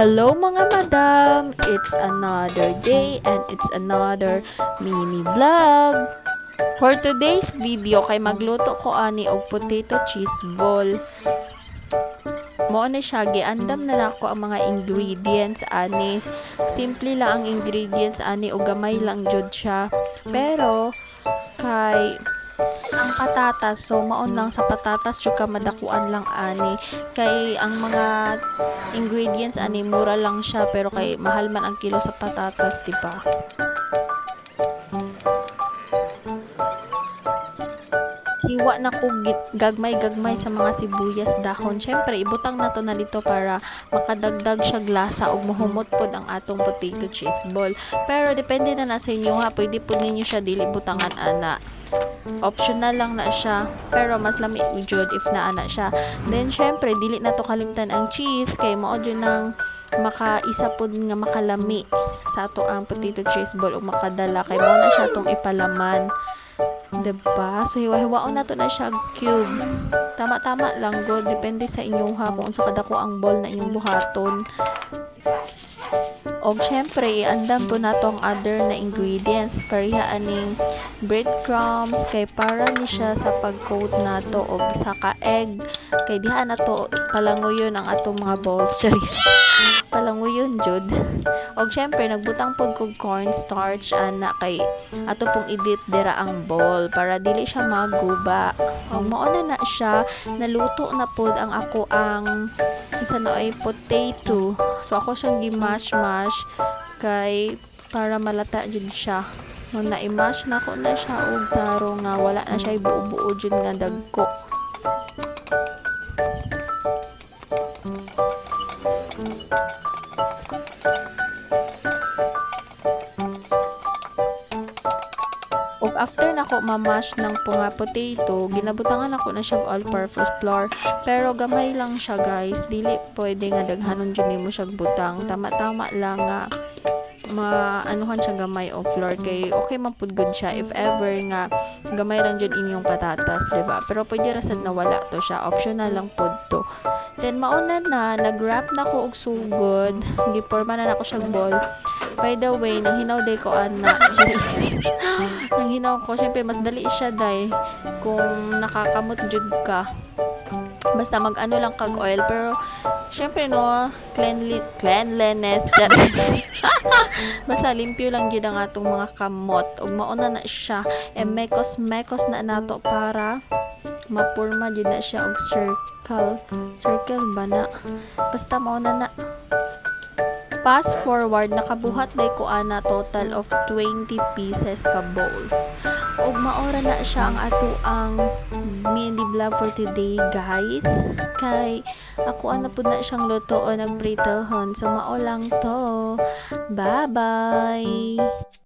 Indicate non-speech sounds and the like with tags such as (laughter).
Hello mga madam! It's another day and it's another mini vlog. For today's video, kay magluto ko ani og potato cheese ball. Mo na siya, giandam na nako ang mga ingredients ani. Simple lang ang ingredients ani og gamay lang jud siya. Pero kay ang patatas. So maon lang sa patatas ka madakuan lang ani. Kay ang mga ingredients ani mura lang siya pero kay mahal man ang kilo sa patatas di ba hiwa na ko gagmay-gagmay sa mga sibuyas dahon. Syempre, ibutang na to na dito para makadagdag siya glasa o muhumot pod ang atong potato cheese ball. Pero depende na na sa inyo ha. Pwede po ninyo siya dili butangan ana. Optional lang na siya. Pero mas lami jud if na ana siya. Then syempre, dili na to kalimtan ang cheese kay mao jud nang makaisa pod nga makalami sa ato ang potato cheese ball o makadala kay mo na siya tong ipalaman. Diba? So, hiwa-hiwaon na to na siya cube. Tama-tama lang, good. Depende sa inyong ha kung sa kadako ang ball na inyong buhaton. Og syempre, iandam po na to ang other na ingredients. Pariha aning breadcrumbs kay para ni siya sa pag-coat na to og sa ka-egg. Kay diha na to palanguyon ang atong mga balls. (laughs) Charis. palanguyon jud. Og syempre, nagbutang pod kog cornstarch ana kay ato pong edit dira ang ball para dili siya maguba. Og mao na na siya naluto na pod ang ako ang isa na ay potato. So ako siyang gi-mash-mash kay para malata jud siya. Nung na-mash na ko na siya og taro nga wala na siya buo-buo jud nga dagko. Og after nako mamash ng punga potato, ginabutangan ako na siyang all-purpose flour. Pero gamay lang siya guys. Dili pwede nga daghanon jud nimo siya butang. Tama-tama lang nga maanuhan siya gamay o flour kay okay man pud good siya if ever nga gamay lang jud inyong patatas, 'di ba? Pero pwede ra sad na wala to siya. Optional lang pud to. Then mauna na, nag-wrap na ko og sugod. Giporma na nako siyang ball. By the way, nang hinaw day ko ana. (laughs) nang hinaw ko, syempre mas dali siya day kung nakakamot jud ka. Basta mag-ano lang kag oil pero syempre no, cleanly, cleanliness. (laughs) Basta limpyo lang gyud ang atong mga kamot. Ug mauna na siya. E mekos mekos na nato para mapurma jud na siya og circle. Circle ba na? Basta mauna na Fast forward, nakabuhat day ko ana total of 20 pieces ka bowls. Ug maora na siya ang ato ang mini vlog for today, guys. Kay ako ana pud na siyang luto o nagpritohon. So mao lang to. Bye-bye.